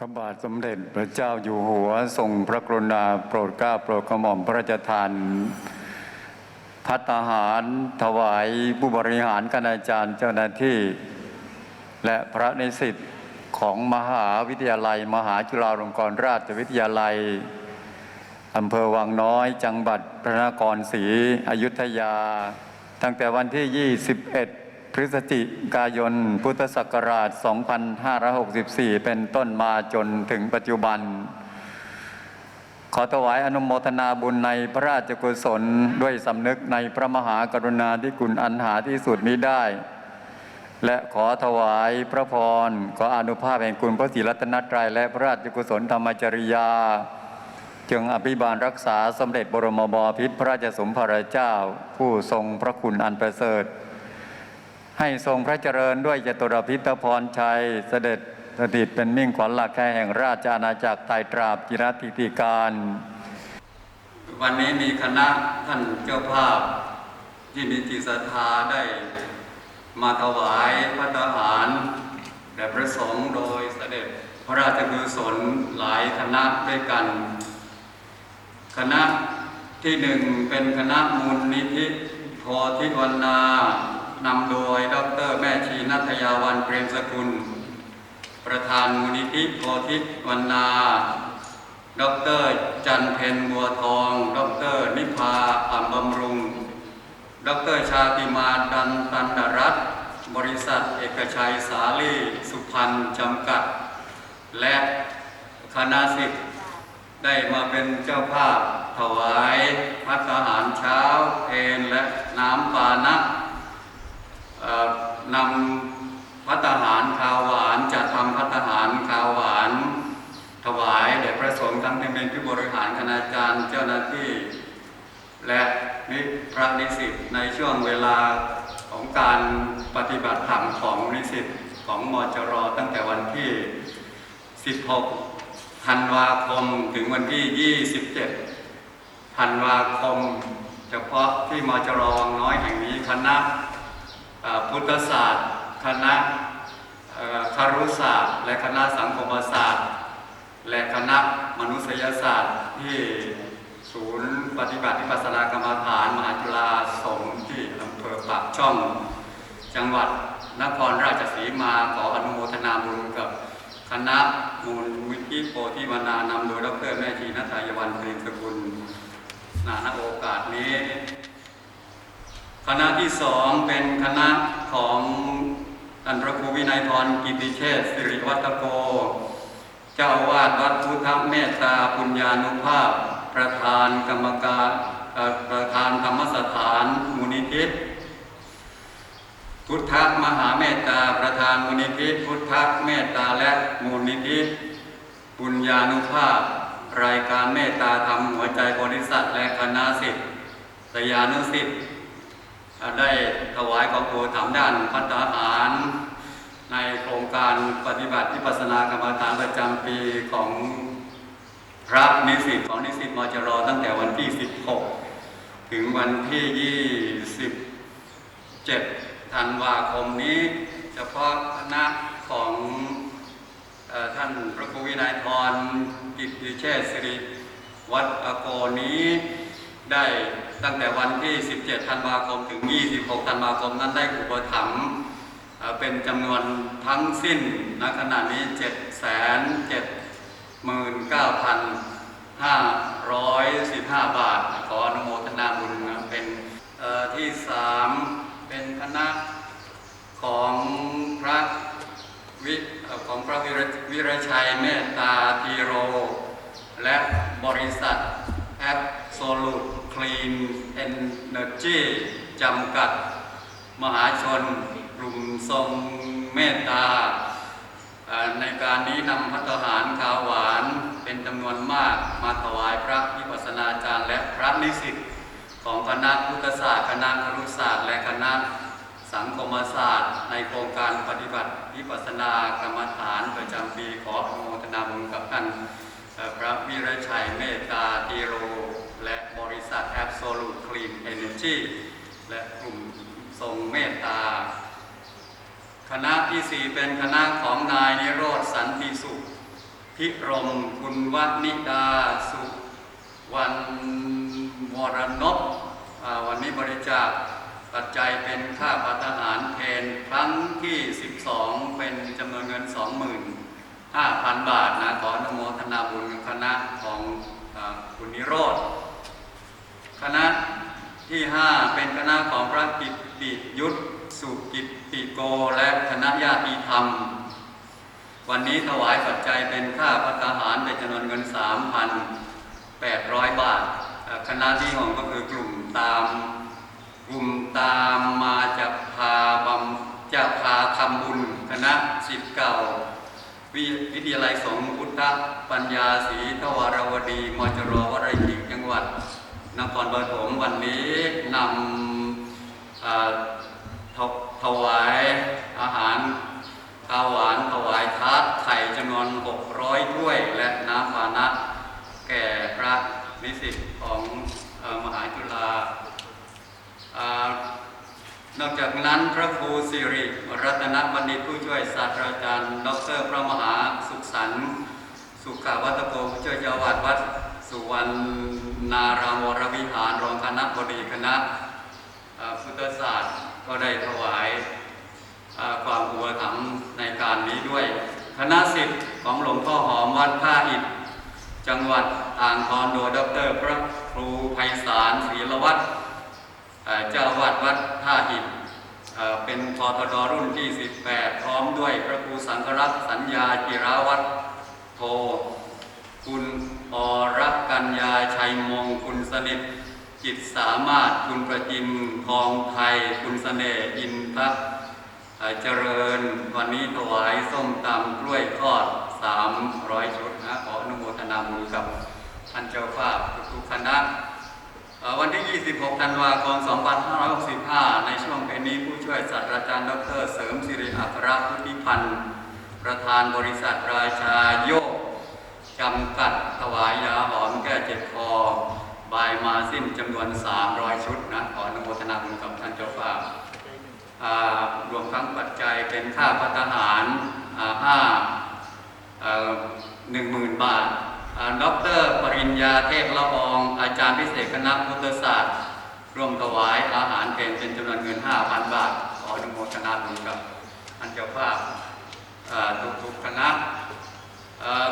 พระบาทสมเด็จพระเจ้าอยู่หัวทรงพระกรุณาโปรดเกล้าโปรดกระหม่อมพระราชทานพัตตาหารถวายผู้บริหารคณาจารย์เจ้าหน้าที่ และพระนิสิตของมหาวิทยาลัย มหาจุฬาลงกรณราชวิทยาลัยอำเภอวังน้อยจังหวัดพระนครศรีอยุธยา ตั้งแต่วันที่ 21 ฤศจิกายน พุทธศักราช 2564 เป็นต้นมาจนถึงปัจจุบัน ขอถวายอนุโมทนาบุญในพระราชกุศลด้วยสำนึกในพระมหากรุณาธิคุณอันหาที่สุดมิได้ และขอถวายพระพร ขออนุภาพแห่งคุณพระศรีรัตนตรัยและพระราชกุศลธรรมจริยาจึงอภิบาลรักษาสมเด็จบรมบพิตรพระราชสมภารเจ้า ผู้ทรงพระคุณอันประเสริฐ ให้ทรงพระเจริญด้วยจตุรพิธพรชัย เสด็จสถิตเป็นมิ่งขวัญหลักแห่งราชอาณาจักรไตรตราบกิรติติการ วันนี้มีคณะท่านเจ้าภาพที่มีจิตศรัทธาได้มาถวายพระทหารแด่พระสงฆ์โดยเสด็จพระราชกุศลหลายคณะด้วยกัน คณะที่หนึ่งเป็นคณะมูลนิธิโพธิวันนา นำโดยดรแม่ชีนัทยาวันเปรมสกุล ประธานมูลนิธิโพธิวันนา ดรจันเพนบัวทอง ดรนิพาอ่ำบำรุง ดรชาติมาดันตันดรัตบริษัทเอกชัยสาลีสุพรรณจำกัด และคณะสิทธิ์ได้มาเป็นเจ้าภาพถวายพัฒหารเช้าเพลและน้ำปานะ นำพัฒหารคาวหวานจัดทำพัฒหารคาวหวาน ถวายแด่พระสงฆ์ทั้งที่เป็นผู้บริหารคณาจารย์เจ้าหน้าที่ และนิพระนิสิตในช่วงเวลาของการปฏิบัติธรรมของนิสิตของมจรตั้งแต่วันที่ 16 ธันวาคมถึงวันที่ 27 ธันวาคม เฉพาะที่มจรวังน้อยแห่งนี้คณะ พุทธศาสตร์ คณะคารุศาสตร์ และคณะสังคมศาสตร์ และคณะมนุษยศาสตร์ที่ศูนย์ปฏิบัติวิปัสนากรรมฐานมหาจุฬาสงฆ์ที่อำเภอปากช่อง จังหวัดนครราชสีมาขออนุโมทนาบุญกับคณะมูลวิธิโพธิวานานำโดยดรแม่ชีนัทายวันเปรมสกุลนาณโอกาสนี้ คณะที่สองเป็นคณะของท่านพระครูวินัยพรกิติเชษสิริวัตโก เจ้าอาวาดวัดพุทธเมตตาปุญญานุภาพ ประธานกรรมการประธานธรรมสถานมูลนิธิพุทธมหาเมตตาประธานมูลนิธิพุทธเมตตาและมูลนิธิปุญญานุภาพ รายการเมตตาธรรมหัวใจบริษัทและคณะสิทธิสยานุสิทธิ์ ได้ถวายของโปรถามด้านพัฒหาร ในโครงการปฏิบัติวิปัสนากรรมฐานประจำปีของพระนิสิตของนิสิตมจรตั้งแต่วันที่ 16 ถึงวันที่ 27 ธันวาคมนี้ เฉพาะคณะของอท่านพระครูวินัยทรกิตติเชษฐสิริวัดอโกนี้ได้ ตั้งแต่วันที่ 17 ธันวาคม ถึง 26 ธันวาคมนั้นได้อุปถัมภ์เอ่อเป็นจำนวนทั้งสิ้นณขณะนี้ 7 7 9 515 บาท ขออนุโมทนาบุญเป็นเอ่อที่ 3 เป็นคณะของพระวิของพระวิรวิรชัยเมตตาทีโร และบริษัทแอปโซลู ทคลีนเอนเนอร์จีจำกัด มหาชน กลุ่มทรงเมตตา ในการนี้นำพัฒหารขาวหวานเป็นจำนวนมากมาถวายพระวิปัสสนาจารย์และพระนิสิตของคณะพุทธศาสตร์คณะครุศาสตร์ และคณะสังคมศาสตร์ ในโครงการปฏิบัติวิปัสสนากรรมฐานประจำปีขออนุโมทนาบุญกับท่านพระวิรชัยเมตตาตีโร และบริษัท Absolute Clean Energy และกลุ่มทรงเมตตา คณะที่สี่เป็นคณะของนายนิโรธสันติสุข พิรมคุณวันิดาสุวรรณวรนพวันนี้บริจาคปัจจัยเป็นค่าปัตหารเพนครั้งที่ 12 เป็นจำนวนเงิน 25,000 บาทนะขออนุโมทนาบุญคณะของอคุณนิโรธ คณะที่ 5 เป็นคณะของพระกิตติยุทธสุกิตติโกและคณะญาติธรรม วันนี้ถวายปัจจัยเป็นค่าพัตตาหารเป็นจำนวนเงิน 3,800 บาทเอ่อคณะที่หองก็คือกลุ่มตามกลุ่มตามมาจะพาบำจะพาทำบุญคณะสิทธิ์เก่าวิวิทยาลัยสงฆ์พุทธปัญญาศรีทวารวดีมจรวรกิจจังหวัด นครปฐมวันนี้นำถถวายอาหารข้าวหวานถวายทาสไข่จำนวน 600 ถ้วย และน้ำปานะ แก่พระนิสิตของอมหาจุฬาอ่านอกจากนั้นพระครูสิริรัตนบัณฑิตผู้ช่วยศาสตราจารย์ ดร พระมหาสุขสันต์สุขาวัตโกผู้ช่วยเจ้าวาดวัด สุวรรณารามวรวิหารรองคณะบดีคณะพุทธศาสตร์ก็ได้ถวายความอุปถัมภ์ในการนี้ด้วย คณะสิทธิ์ของหลวงพ่อหอมวัดท่าอิฐจังหวัดอ่างทองโดยดร พระครูไพศาลศรีละวัฒเจ้าวาดวัดท่าหินเป็นพทดรุ่นที่ 18 พร้อมด้วยพระครูสังฆรักษ์สัญญาจิราวัฒน์โท คุณอรักกัญญาชัยมงคุณสนิทจิตสามารถคุณประจิมทองไทย คุณเสน่ห์อินทะเอ่อเจริญวันนี้ถวายส้มตำกล้วยทอด300ชุดนะขออนุโมทนาบุญกับท่านเจ้าภาพทุกคณะวันที่ 26 ธันวาคม 2565 ในช่วงเพลงนี้ผู้ช่วยศาสตราจารย์ดรเสริมสิริอัครพุทธิพันธ์ ประธานบริษัทราชาโยก จำกัดถวายยาหอมแก้เจ็บคอบายมาสิ้นจำนวน 300 ชุดนะขออนุโมทนาบุญกับท่านเจ้าภาพอ่ารวมทั้งปัจจัยเป็นค่าพัฒหารอ่าห้าหนึ่งหมื่นบาทดอกเตอรปริญญาเทพละออง อาจารย์พิเศษคณะพุทธศาสตร์ ร่วมถวายอาหารเป็นเป็นจำนวนเงิน 5,000 บาท ขออนุโมทนาบุญกับท่านเจ้าภาพอ่าทุกๆคณะ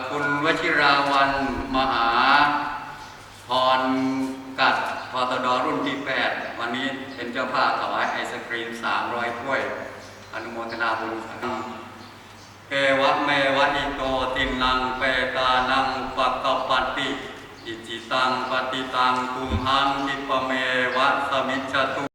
คุณวชิราวันมหาพรกัดพอตดรุ่นที่ 8 วันนี้เป็นเจ้าภาพถวายไอศครีม 300ถ้วย อนุโมทนาบุญเอวะเมวะอิโตตินังเปตานังปะกปปติ อิจิตังปฏิตังตุมหังคิปเมวะสมิจจตุ